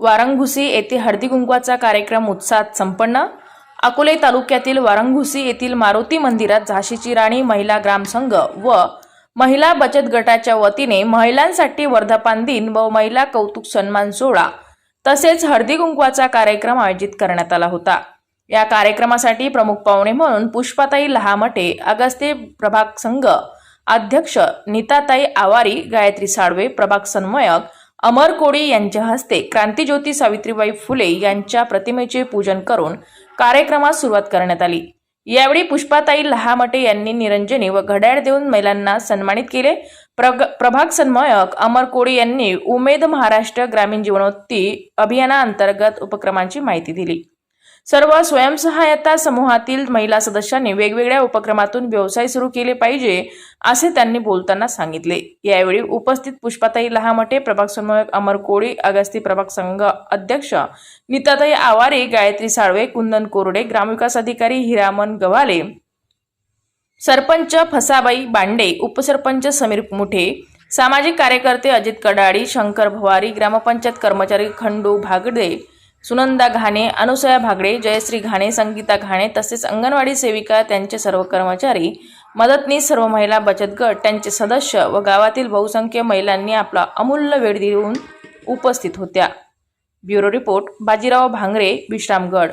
वारंगुसी येथे हळदी कुंकवाचा कार्यक्रम उत्साहात संपन्न. अकोले तालुक्यातील वारंगुसी येथील मारुती मंदिरात झाशीची राणी महिला ग्रामसंघ व महिला बचत गटाच्या वतीने महिलांसाठी वर्धापान दिन व महिला कौतुक सन्मान सोहळा तसेच हळदी कुंकवाचा कार्यक्रम आयोजित करण्यात आला होता. या कार्यक्रमासाठी प्रमुख पाहुणे म्हणून पुष्पाताई लहामटे अगस्ते प्रभाग संघ अध्यक्ष नीताताई आवारी गायत्री साळवे प्रभाग सन्मयक अमर कोळी यांच्या हस्ते क्रांतीज्योती सावित्रीबाई फुले यांच्या प्रतिमेचे पूजन करून कार्यक्रमास सुरुवात करण्यात आली. यावेळी पुष्पाताई लहामटे यांनी निरंजनी व घड्याळ देऊन महिलांना सन्मानित केले. प्रग प्रभाग समन्वयक अमर कोळी यांनी उमेद महाराष्ट्र ग्रामीण जीवनोत्ती अभियानाअंतर्गत उपक्रमांची माहिती दिली. सर्व स्वयंसहायता समूहातील महिला सदस्यांनी वेगवेगळ्या उपक्रमातून व्यवसाय सुरू केले पाहिजे असे त्यांनी बोलताना सांगितले. यावेळी उपस्थित पुष्पाताई लहामटे प्रभाग समन्वयक अमर कोळी अगस्ती प्रभाग संघ अध्यक्ष नीताताई आवारे गायत्री साळवे कुंदन कोरडे ग्रामविकास अधिकारी हिरामन गव्हाले सरपंच फसाबाई बांडे उपसरपंच समीर मुठे सामाजिक कार्यकर्ते अजित कडाडी शंकर भवारी ग्रामपंचायत कर्मचारी खंडू भागडे सुनंदा घाणे अनुसया भागडे जयश्री घाणे संगीता घाणे तसेच अंगणवाडी सेविका त्यांचे सर्व कर्मचारी मदतनीस सर्व महिला बचत गट त्यांचे सदस्य व गावातील बहुसंख्य महिलांनी आपला अमूल्य वेळ देऊन उपस्थित होत्या. Bureau report Bajirao Bhangare Vishramgad.